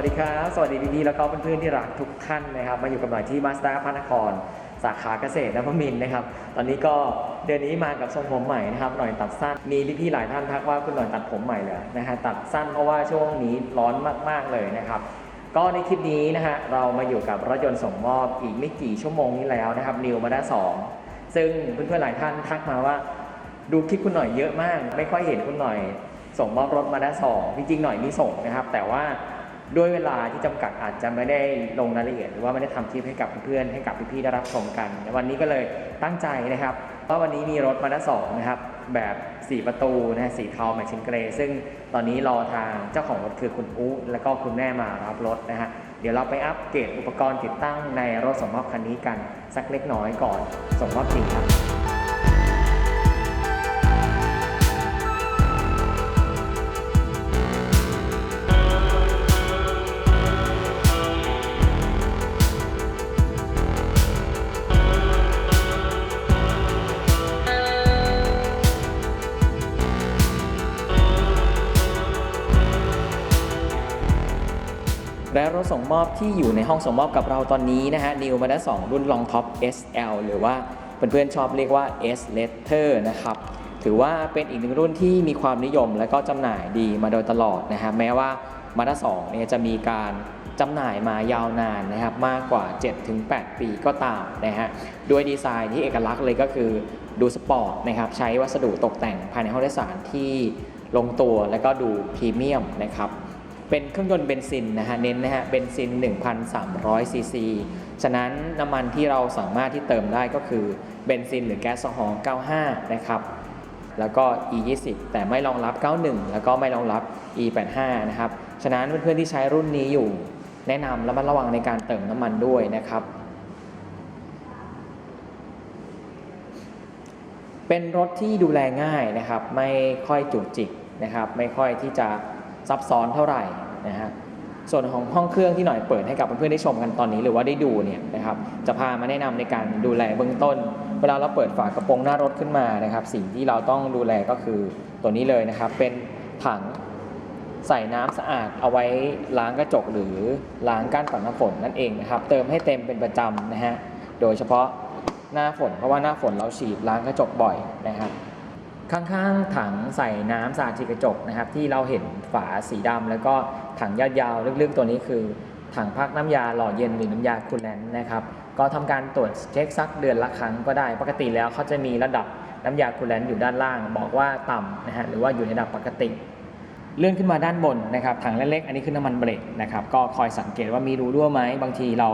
สวัสดีครับ สวัสดีพี่ๆแล้วก็เพื่อนๆที่รักทุกท่านนะครับ มาอยู่กับหน่อยที่มาสด้าพระนคร สาขาเกษตรนวมินนะครับ ตอนนี้ก็เดือนนี้มากับทรงผมใหม่นะครับ หน่อยตัดสั้น มีพี่ๆหลายท่านทักว่าคุณหน่อยตัดผมใหม่เลยนะฮะ ตัดสั้นเพราะว่าช่วงนี้ร้อนมากๆเลยนะครับ ก็ในคลิปนี้นะฮะเรามาอยู่กับรถยนต์ส่งมอบอีกไม่กี่ชั่วโมงนี้แล้วนะครับ นิวมาด้าสองซึ่งเพื่อนๆหลายท่านทักมาว่า ดูคลิปคุณหน่อยเยอะมาก ไม่ค่อยเห็นคุณหน่อย ส่งมอบรถมาด้าสองจริงๆหน่อยมีส่งนะครับ แต่ว่า ด้วยเวลาที่จำกัดอาจจะไม่ได้ลงรายละเอียด หรือว่าไม่ได้ทำคลิปให้กับเพื่อนๆให้กับพี่ๆได้รับชมกันวันนี้ก็เลยตั้งใจนะครับว่าวันนี้มีรถมาด้าสองนะครับแบบ 4 ประตูนะสีเทาแมชชินเกรย์ซึ่งตอนนี้รอทางเจ้าของรถคือคุณอุ๊แล้วก็คุณแม่มารับรถนะฮะเดี๋ยวเราไปอัปเกรดอุปกรณ์ติดตั้งในรถส่งมอบคันนี้กันสักเล็กน้อยก่อนส่งมอบจริงครับ รถส่งมอบที่อยู่ในห้องส่งมอบกับเราตอนนี้นะฮะ New m a d a 2 รุ่น Long Top SL หรือว่าเพื่อนๆชอบเรียกว่า S Letter นะครับ ถือว่าเป็นอีกหนึ่งรุ่นที่มีความนิยมและก็จำหน่ายดีมาโดยตลอดนะฮะ แม้ว่า m a d a 2เนี่ยจะมีการจำหน่ายมายาวนานนะครับมากกว่า 7-8 ปีก็ตามนะฮะด้วยดีไซน์ที่เอกลักษณ์เลยก็คือดูสปอร์ตนะครับใช้วัสดุตกแต่งภายในห้องโดยสารที่ลงตัวและก็ดูพรีเมียมนะครับ เป็นเครื่องยนต์เบนซินนะฮะเน้นนะฮะเบนซิน 1,300 ซีซี ฉะนั้นน้ำมันที่เราสามารถที่เติมได้ก็คือเบนซินหรือแก๊สโซฮอล์95 นะครับ แล้วก็ E20 แต่ไม่รองรับ 91 แล้วก็ไม่รองรับ E85 นะครับ ฉะนั้นเพื่อนๆที่ใช้รุ่นนี้อยู่แนะนำและมัดระวังในการเติมน้ำมันด้วยนะครับ เป็นรถที่ดูแลง่ายนะครับ ไม่ค่อยจุกจิกนะครับ ไม่ค่อยที่จะ ซับซ้อนเท่าไหร่นะฮะส่วนของห้องเครื่องที่หน่อยเปิดให้กับเพื่อนๆได้ชมกันตอนนี้หรือว่าได้ดูเนี่ยนะครับจะพามาแนะนำในการดูแลเบื้องต้น เวลาเราเปิดฝากระโปรงหน้ารถขึ้นมานะครับ สิ่งที่เราต้องดูแลก็คือตัวนี้เลยนะครับ เป็นถังใส่น้ำสะอาดเอาไว้ล้างกระจกหรือล้างก้านปัดน้ำฝนนั่นเองนะครับ เติมให้เต็มเป็นประจำนะฮะโดยเฉพาะหน้าฝนเพราะว่าหน้าฝนเราฉีดล้างกระจกบ่อยนะครับ ข้างๆถังใส่น้ำสะอาดฉีกระจกนะครับ ที่เราเห็นฝาสีดำแล้วก็ถังยาวๆลึกๆตัวนี้คือ ถังพักน้ำยาหล่อเย็นหรือน้ำยาคูลแลนต์นะครับ ก็ทำการตรวจเช็คสักเดือนละครั้งก็ได้ ปกติแล้วเขาจะมีระดับน้ำยาคูลแลนต์อยู่ด้านล่าง บอกว่าต่ำนะฮะหรือว่าอยู่ในระดับปกติเลื่อนขึ้นมาด้านบนนะครับถังเล็กๆอันนี้คือน้ำมันเบรกนะครับ ก็คอยสังเกตว่ามีรูรั่วไหมบางทีเรา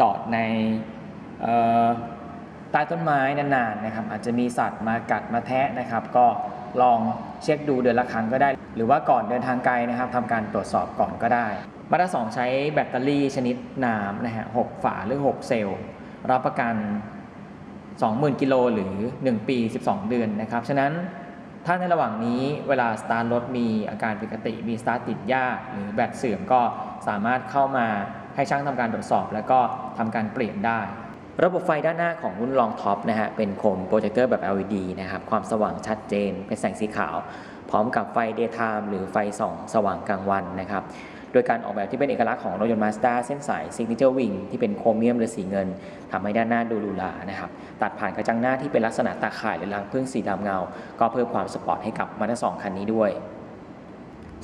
จอดใน ใต้ต้นไม้นานๆนะครับอาจจะมีสัตว์มากัดมาแทะนะครับ ก็ลองเช็คดูเดือนละครั้งก็ได้ หรือว่าก่อนเดินทางไกลนะครับทำการตรวจสอบก่อนก็ได้ มาตราสองใช้แบตเตอรี่ชนิดน้ำนะฮะหกฝาหรือ 6 เซลล์ รับประกัน 20,000 กิโลหรือ 1 ปี 12 เดือนนะครับ ฉะนั้นถ้าในระหว่างนี้เวลาสตาร์ทรถมีอาการผิดปกติมีสตาร์ทติดยาก หรือแบตเสื่อมก็สามารถเข้ามาให้ช่างทำการตรวจสอบ แล้วก็ทำการเปลี่ยนได้ ระบบไฟด้านหน้าของรุ่นลองท็อปนะฮะเป็นโคมโปรเจคเตอร์แบบ LED นะครับความสว่างชัดเจน เป็นแสงสีขาว พร้อมกับไฟ daytime หรือไฟส่องสว่างกลางวันนะครับโดยการออกแบบที่เป็นเอกลักษณ์ของรถยนต์ Mazda เส้นสาย Signature Wing ที่เป็นโครเมียมหรือสีเงินทำให้ด้านหน้าดูหรูหรานะครับตัดผ่านกระจังหน้าที่เป็นลักษณะตาข่ายหรือรังพึ่งสีดำเงา ก็เพิ่มความสปอร์ตให้กับมาทั้งสองคันนี้ด้วย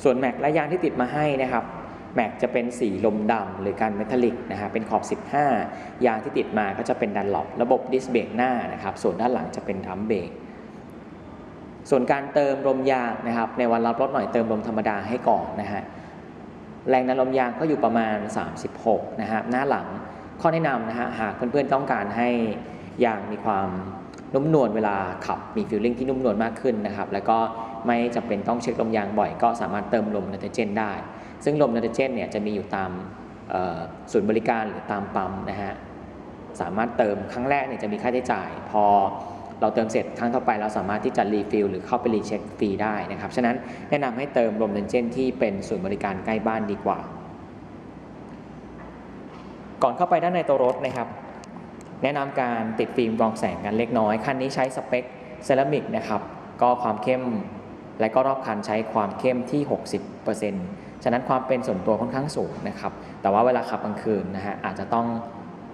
ส่วนแม็กและยางที่ติดมาให้นะครับ แม็กจะเป็นสีลมดำหรือการเมทัลลิกนะฮะเป็นขอบ 15 ยางที่ติดมาก็จะเป็นดันหลบระบบดิสเบรกหน้านะครับ ส่วนด้านหลังจะเป็นดัมเบรกส่วนการเติมลมยางนะครับ ในวันรับรถหน่อยเติมลมธรรมดาให้ก่อนนะฮะแรงดันลมยางก็อยู่ประมาณ 36นะฮะหน้าหลังข้อแนะนำนะฮะหากเพื่อนๆต้องการให้ยางมีความนุ่มนวลเวลาขับมีฟิลลิ่งที่นุ่มนวลมากขึ้นนะครับ แล้วก็ไม่จำเป็นต้องเช็คลมยางบ่อย ก็สามารถเติมลมไนโตรเจนได้ ซึ่งลมไนโตรเจนเนี่ยจะมีอยู่ตามศูนย์บริการหรือตามปั๊มนะฮะสามารถเติมครั้งแรกเนี่ยจะมีค่าใช้จ่าย พอเราเติมเสร็จครั้งต่อไปเราสามารถที่จะรีฟิลหรือเข้าไปรีเช็คฟรีได้นะครับฉะนั้นแนะนำให้เติมลมไนโตรเจนที่เป็นศูนย์บริการใกล้บ้านดีกว่า ก่อนเข้าไปด้านในตัวรถนะครับ แนะนำการติดฟิล์มรองแสงกันเล็กน้อยคันนี้ใช้สเปคเซรามิกนะครับก็ความเข้มและก็รอบคันใช้ความเข้มที่ 60% ฉะนั้นความเป็นส่วนตัวค่อนข้างสูงนะครับ แต่ว่าเวลาขับกลางคืนนะฮะอาจจะต้อง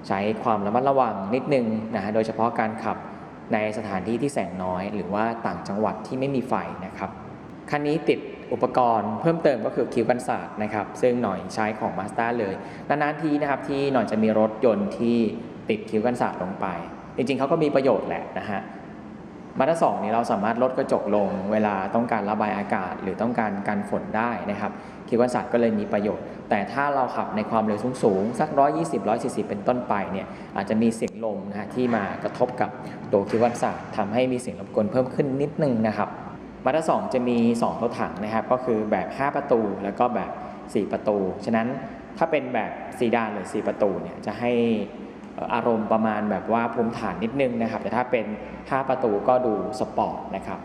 ใช้ความระมัดระวังนิดนึงนะฮะโดยเฉพาะการขับในสถานที่ที่แสงน้อย หรือว่าต่างจังหวัดที่ไม่มีไฟนะครับคันนี้ติดอุปกรณ์เพิ่มเติมก็คือคิวกันศาสตร์นะครับ ซึ่งหน่อยใช้ของ m a ส d a เลยนานๆทีนะครับที่หน่อยจะมีรถยนต์ที่ติดคิวกันศาสตร์ลงไป จริงๆเขาก็มีประโยชน์แหละนะฮะ มาตรสองนี้เราสามารถลดกระจกลง เวลาต้องการระบายอากาศ หรือต้องการกันฝนได้นะครับคิวกันศาสตร์ก็เลยมีประโยชน์ แต่ถ้าเราขับในความเร็วสูงๆสัก 120 140 เป็นต้นไปเนี่ยอาจจะมีเสียงลมนะฮะที่มากระทบกับตัวคิวกันศาสตร์ทำให้มีเสียงรบกวนเพิ่มขึ้นนิดนึงนะครับมาตรสองจะมี2ตัวถังนะครับก็คือแบบ 5 ประตู แล้วก็แบบ 4 ประตู ฉะนั้นถ้าเป็นแบบซีดานหรือ 4 ประตูเนี่ยจะให้ อารมณ์ประมาณแบบว่าภูมิฐานนิดนึงนะครับ แต่ถ้าเป็น 5 ประตูก็ดูสปอร์ตนะครับ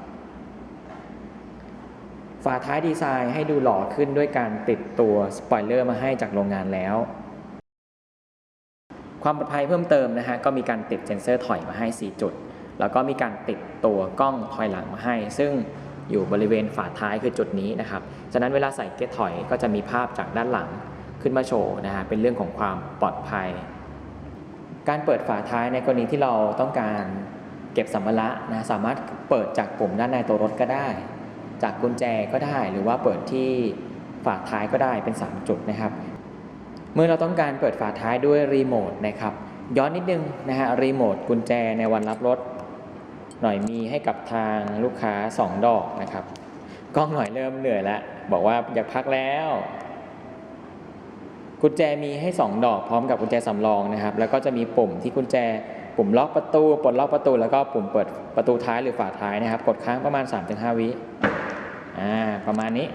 ฝาท้ายดีไซน์ให้ดูหล่อขึ้นด้วยการติดตัวสปอยเลอร์มาให้จากโรงงานแล้ว ความปลอดภัยเพิ่มเติมนะฮะก็มีการติดเซ็นเซอร์ถอยมาให้ 4 จุด แล้วก็มีการติดตัวกล้องถอยหลังมาให้ ซึ่งอยู่บริเวณฝาท้ายคือจุดนี้นะครับ ฉะนั้นเวลาใส่เกียร์ถอยก็จะมีภาพจากด้านหลังขึ้นมาโชว์นะฮะเป็นเรื่องของความปลอดภัย การเปิดฝาท้ายในกรณีที่เราต้องการเก็บสัมภาระนะสามารถเปิดจากปุ่มด้านในตัวรถก็ได้ จากกุญแจก็ได้ หรือว่าเปิดที่ฝาท้ายก็ได้เป็น 3 จุดนะครับ เมื่อเราต้องการเปิดฝาท้ายด้วยรีโมทนะครับย้อนนิดนึงนะฮะรีโมทกุญแจในวันรับรถ หน่อยมีให้กับทางลูกค้า 2 ดอกนะครับกล้องหน่อยเริ่มเหนื่อยแล้ว บอกว่าอยากพักแล้ว กุญแจมีให้ 2 ดอกพร้อมกับกุญแจสำรองนะครับ แล้วก็จะมีปุ่มที่กุญแจปุ่มล็อกประตูปลดล็อกประตู แล้วก็ปุ่มเปิดประตูท้ายหรือฝาท้ายนะครับ กดค้างประมาณ 3-5 วิอ่าประมาณนี้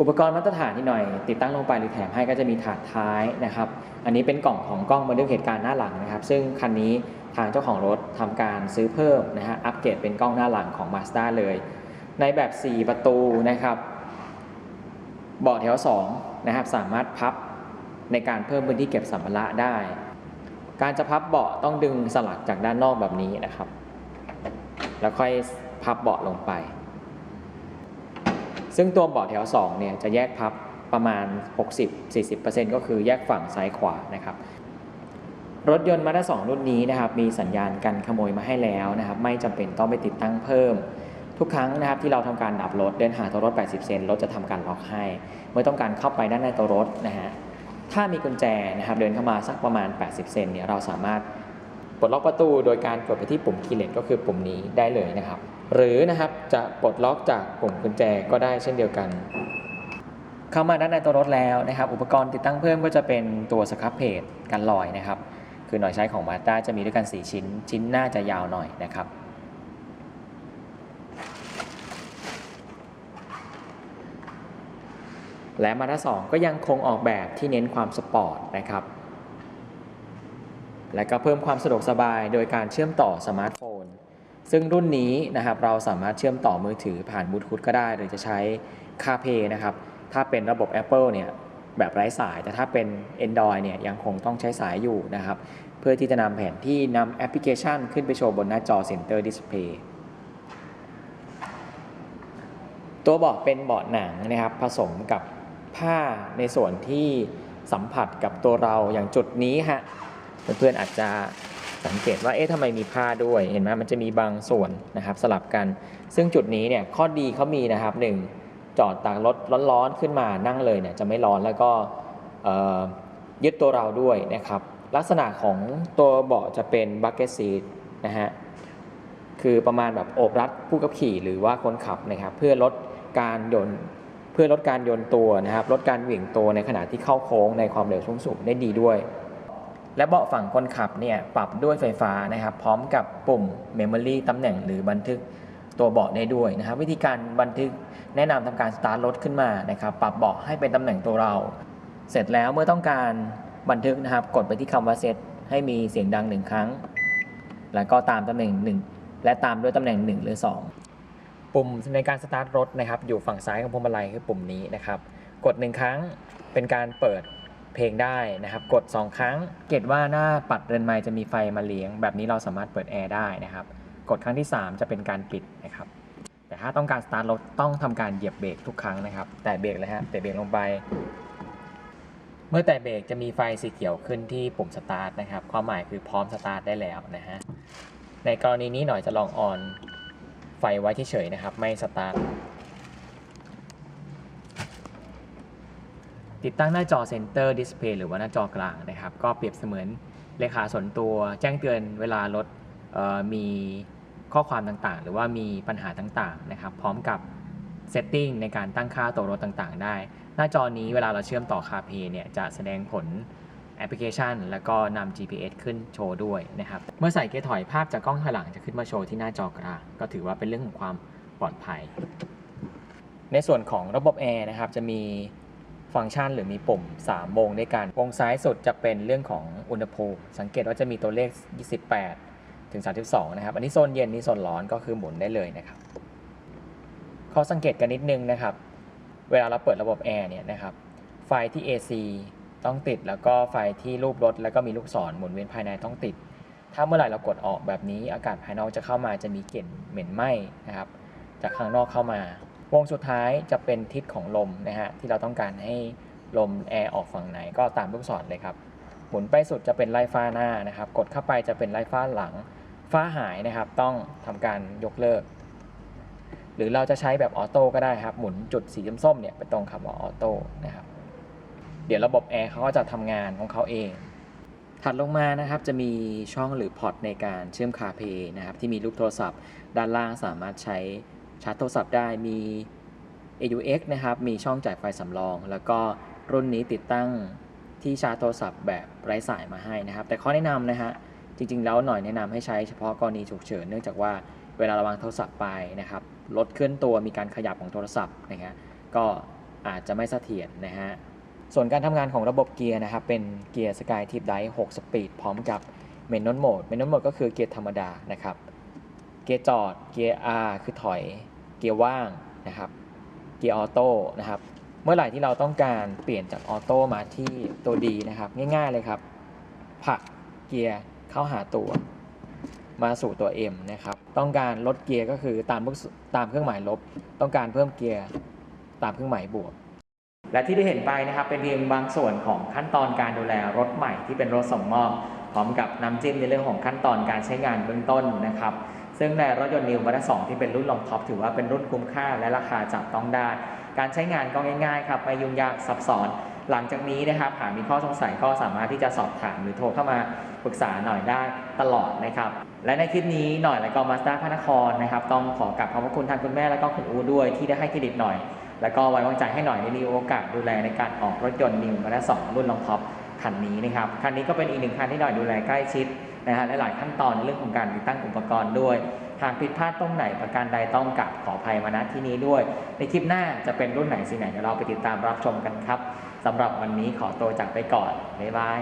อุปกรณ์มาตรฐานที่หน่อย ติดตั้งลงไปหรือแถมให้ก็จะมีถาดท้ายนะครับ อันนี้เป็นกล่องของกล้องบันทึกเหตุการณ์หน้าหลังนะครับ ซึ่งคันนี้ทางเจ้าของรถทำการซื้อเพิ่มนะฮะอัปเกรดเป็นกล้องหน้าหลังของ Mazda เลย ในแบบ 4 ประตูนะครับเบาะแถว 2 นะครับสามารถพับในการเพิ่มพื้นที่เก็บสัมภาระได้ การจะพับเบาะต้องดึงสลักจากด้านนอกแบบนี้นะครับ แล้วค่อยพับเบาะลงไป ซึ่งตัวเบาะแถว2เนี่ยจะแยกพับประมาณ 60-40%ก็คือแยกฝั่งซ้ายขวานะครับรถยนต์มาด้า2รุ่นนี้นะครับมีสัญญาณกันขโมยมาให้แล้วนะครับ ไม่จำเป็นต้องไปติดตั้งเพิ่ม ทุกครั้งนะครับที่เราทำการดับรถเดินหาตัวรถ 80 เซนรถจะทำการล็อกให้ เมื่อต้องการเข้าไปด้านในตัวรถนะฮะถ้ามีกุญแจนะครับเดินเข้ามาสักประมาณ 80 เซนเนี่ยเราสามารถปลดล็อกประตูโดยการกดไปที่ปุ่มคีย์เลสก็คือปุ่มนี้ได้เลยนะครับ หรือนะครับจะปลดล็อกจากปุ่มกุญแจก็ได้เช่นเดียวกัน เข้ามาด้านในตัวรถแล้วนะครับ อุปกรณ์ติดตั้งเพิ่มก็จะเป็นตัวสครับเพจกันลอยนะครับ คือหน่อยใช้ของมาต้าจะมีด้วยกัน 4 ชิ้น ชิ้นหน้าจะยาวหน่อยนะครับ และมาด้า2ก็ยังคงออกแบบที่เน้นความสปอร์ตนะครับ และก็เพิ่มความสะดวกสบายโดยการเชื่อมต่อสมาร์ทโฟน ซึ่งรุ่นนี้นะครับเราสามารถเชื่อมต่อมือถือผ่านบลูทูธก็ได้ หรือจะใช้ CarPlay นะครับ ถ้าเป็นระบบ Apple เนี่ยแบบไร้สาย แต่ถ้าเป็น Android เนี่ยยังคงต้องใช้สายอยู่นะครับ เพื่อที่จะนำแผนที่นำแอปพลิเคชัน ขึ้นไปโชว์บนหน้าจอ Center Display ตัวเบาะเป็นเบาะหนังนะครับผสมกับ ผ้าในส่วนที่สัมผัสกับตัวเราอย่างจุดนี้ฮะเพื่อนๆอาจจะสังเกตว่าเอ๊ะทำไมมีผ้าด้วยเห็นไหมมันจะมีบางส่วนนะครับสลับกัน ซึ่งจุดนี้เนี่ยข้อดีเขามีนะครับหนึ่งจอดตากรถร้อนๆขึ้นมานั่งเลยเนี่ยจะไม่ร้อนแล้วก็ยึดตัวเราด้วยนะครับ ลักษณะของตัวเบาะจะเป็นบั c เก็ตซีทนะฮะคือประมาณแบบโอบรัดผู้ขับขี่หรือว่าคนขับนะครับ เพื่อลดการโยน พื่อลดการโยนตัวนะครับลดการเหวี่ยงตัวในขณะที่เข้าโค้งในความเร็วสูงสูงได้ดีด้วย และเบาะฝั่งคนขับเนี่ยปรับด้วยไฟฟ้านะครับ พร้อมกับปุ่ม Memory ตำแหน่งหรือบันทึกตัวเบาะได้ด้วยนะครับ วิธีการบันทึกแนะนำทำการสตาร์ทรถขึ้นมานะครับ ปรับเบาะให้เป็นตำแหน่งตัวเรา เสร็จแล้วเมื่อต้องการบันทึกนะครับ กดไปที่คำว่าเซตให้มีเสียงดังหนึ่งครั้ง แล้วก็ตามตำแหน่งหนึ่งและตามด้วยตำแหน่งหนึ่งหรือสอง ปุ่มในการสตาร์ทรถนะครับ อยู่ฝั่งซ้ายของพวงมาลัยคือปุ่มนี้นะครับ กดหนึ่งครั้งเป็นการเปิดเพลงได้นะครับ กด 2 ครั้ง เกตว่าหน้าปัดเรือนไม้จะมีไฟมาเลี้ยง แบบนี้เราสามารถเปิดแอร์ได้นะครับ กดครั้งที่ 3 จะเป็นการปิดนะครับ แต่ถ้าต้องการสตาร์ทรถต้องทำการเหยียบเบรกทุกครั้งนะครับ แต่เบรกเลยฮะ แต่เบรกลงไป เมื่อแต่เบรกจะมีไฟสีเขียวขึ้นที่ปุ่มสตาร์ทนะครับ ความหมายคือพร้อมสตาร์ทได้แล้วนะฮะ ในกรณีนี้หน่อยจะลองออน ไฟไว้เฉยๆนะครับ ไม่สตาร์ทติดตั้งหน้าจอ Center Display หรือว่าหน้าจอกลางนะครับ ก็เปรียบเสมือนเลขาส่วนตัวแจ้งเตือนเวลารถมีข้อความต่างๆ หรือว่ามีปัญหาต่างๆนะครับ พร้อมกับ Setting ในการตั้งค่าตัวรถต่างๆ ได้ หน้าจอนี้เวลาเราเชื่อมต่อ CarPlay เนี่ยจะแสดงผล แอปพลิเคชัน แล้วก็นำ GPS ขึ้นโชว์ด้วยนะครับ เมื่อใส่เกียร์ถอยภาพจากกล้องถอยหลังจะขึ้นมาโชว์ที่หน้าจอกลาง ก็ถือว่าเป็นเรื่องของความปลอดภัย ในส่วนของระบบแอร์นะครับจะมีฟังก์ชันหรือมีปุ่ม 3 วงด้วยกัน วงซ้ายสุดจะเป็นเรื่องของอุณหภูมิ สังเกตว่าจะมีตัวเลข 28 ถึง 32 นะครับ อันนี้โซนเย็นนี่โซนร้อนก็คือหมุนได้เลยนะครับ ข้อสังเกตกันนิดนึงนะครับ เวลาเราเปิดระบบแอร์เนี่ยนะครับ ไฟที่ AC ต้องติดแล้วก็ไฟที่รูปรถแล้วก็มีลูกศรหมุนเวียนภายในต้องติด ถ้าเมื่อไหร่เรากดออกแบบนี้ อากาศภายนอกจะเข้ามาจะมีกลิ่นเหม็นไหม้นะครับจากข้างนอกเข้ามา วงสุดท้ายจะเป็นทิศของลมนะฮะที่เราต้องการให้ลมแอร์ออกฝั่งไหนก็ตามลูกศรเลยครับหมุนไปสุดจะเป็นไล่ฟ้าหน้านะครับ กดเข้าไปจะเป็นไล่ฟ้าหลัง ฟ้าหายนะครับ ต้องทำการยกเลิก หรือเราจะใช้แบบออโต้ก็ได้ครับ หมุนจุดสีส้มๆเนี่ยไปตรงคำว่าออโต้นะครับ เดี๋ยวระบบแอร์เขาก็จะทำงานของเขาเอง ถัดลงมานะครับจะมีช่องหรือพอร์ตในการเชื่อมคาเพย์นะครับที่มีลูกโทรศัพท์ ด้านล่างสามารถใช้ชาร์จโทรศัพท์ได้มี AUX นะครับมีช่องจ่ายไฟสำรอง แล้วก็รุ่นนี้ติดตั้งที่ชาร์จโทรศัพท์แบบไร้สายมาให้นะครับ แต่ข้อแนะนำนะฮะจริง ๆ แล้วหน่อยแนะนำให้ใช้เฉพาะกรณีฉุกเฉินเนื่องจากว่าเวลาเราวางโทรศัพท์ไปนะครับรถเคลื่อนตัวมีการขยับของโทรศัพท์นะฮะก็อาจจะไม่เสถียรนะฮะ ส่วนการทำงานของระบบเกียร์นะครับ เป็นเกียร์สกายทิปได6สปีดพร้อมกับเมนน l โหมดเมนน l โหมดก็คือเกียร์ธรรมดานะครับ เกียร์จอด เกียร์ R คือถอย เกียร์ว่างนะครับ เกียร์ออโต้นะครับ เมื่อไหร่ที่เราต้องการเปลี่ยนจากออโต้มาที่ตัวดีนะครับ ง่ายๆเลยครับผลักเกียร์เข้าหาตัวมาสู่ตัว M นะครับ ต้องการลดเกียร์ก็คือตามตามเครื่องหมายลบ ต้องการเพิ่มเกียร์ตามเครื่องหมายบวก และที่ได้เห็นไปนะครับเป็นเพียงบางส่วนของขั้นตอนการดูแลรถใหม่ที่เป็นรถส่งมอบพร้อมกับน้ำจิ้มในเรื่องของขั้นตอนการใช้งานเบื้องต้นนะครับ ซึ่งในรถยนต์นิวมาด้าสองที่เป็นรุ่นรองท็อปถือว่าเป็นรุ่นคุ้มค่าและราคาจับต้องได้ การใช้งานก็ง่ายๆครับไม่ยุ่งยากซับซ้อน หลังจากนี้นะครับหากมีข้อสงสัยก็สามารถที่จะสอบถามหรือโทรเข้ามาปรึกษาหน่อยได้ตลอดนะครับและในคลิปนี้หน่อยและก็มาสด้าพระนครนะครับต้องขอกราบขอบพระคุณทางคุณแม่และก็คุณอูด้วยที่ได้ให้เครดิตหน่อย แล้วก็ไว้วางใจให้หน่อยในมีโอกาสดูแลในการออกรถยนต์นิวมาด้าสองรุ่นรองท็อปคันนี้นะครับคันนี้ก็เป็นอีกหนึ่งคันที่หน่อยดูแลใกล้ชิดนะฮะและหลายขั้นตอนในเรื่องของการติดตั้งอุปกรณ์ด้วย หากผิดพลาดตรงไหนประการใดต้องกราบขออภัยมาณที่นี้ด้วย ในคลิปหน้าจะเป็นรุ่นไหนสิ่ไหนเดี๋ยวเราไปติดตามรับชมกันครับสำหรับวันนี้ขอตัวจากไปก่อนบ๊ายบาย